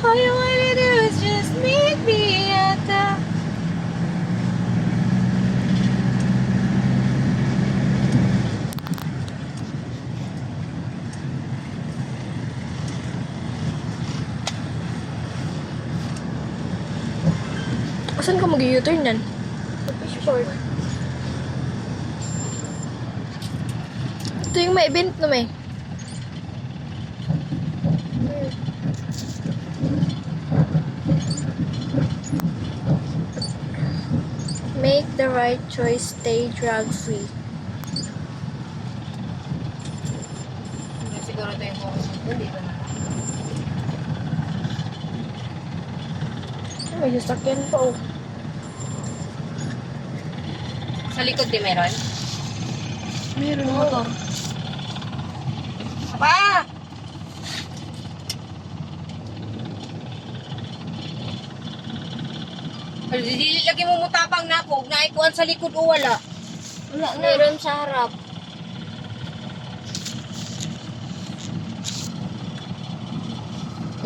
All you wanna do is just meet me at the Saan ka mag-u-turn yan? Sure. Ito yung may event na may. Make the right choice, stay drug-free. Siguro yung focus. Dito na. Ay, May sasakyan pa oh. Sa likod din meron? Meron motor. Pa! Dili lagi mo mutapang na ako. Naikuan sa likod o wala. Wala na. Meron sa harap.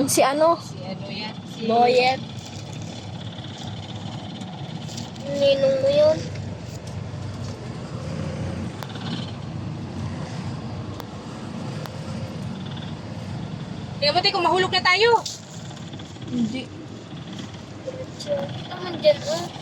Si ano? Si ano yan? Si... Boyet. Ninong mo yun. Mo tayo kung mahulog na tayo. Hindi. Naman dyan, oh.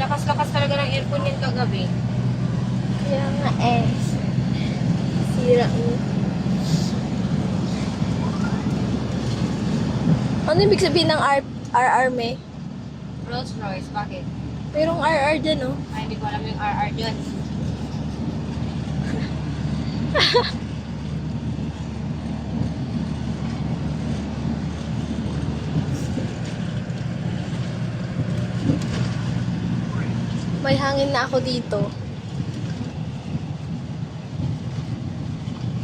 Lakas-lakas talaga ng aircon yan kagabi. Kaya nga eh. Sira mo. Ano ibig sabihin ng R RR me? Rolls Royce, bakit? Merong RR dyan oh. Ay, hindi ko alam yung RR dyan. May hangin na ako dito.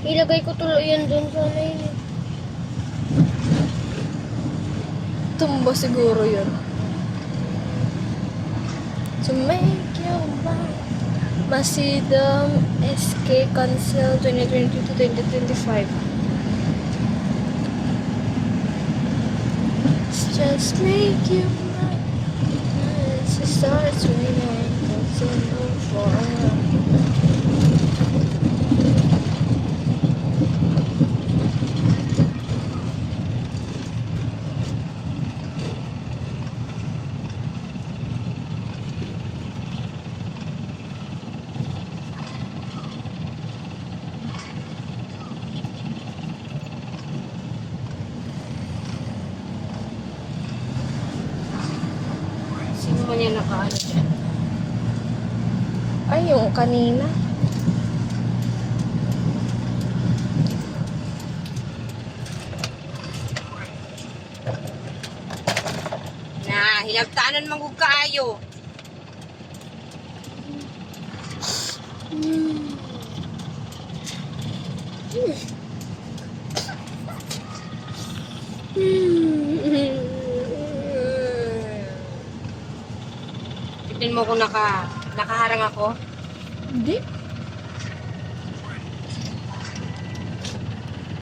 Ilagay ko tuloy yan dun sa eh. Tumba siguro yun. To make your mind. Masidam SK Cancel 2022 to 2025. Let's just make you Yan nakaano dyan? Ay, yung kanina. Na, hinagtaanan man kong kaayo. Tignan mo kung naka, nakaharang ako. Hindi.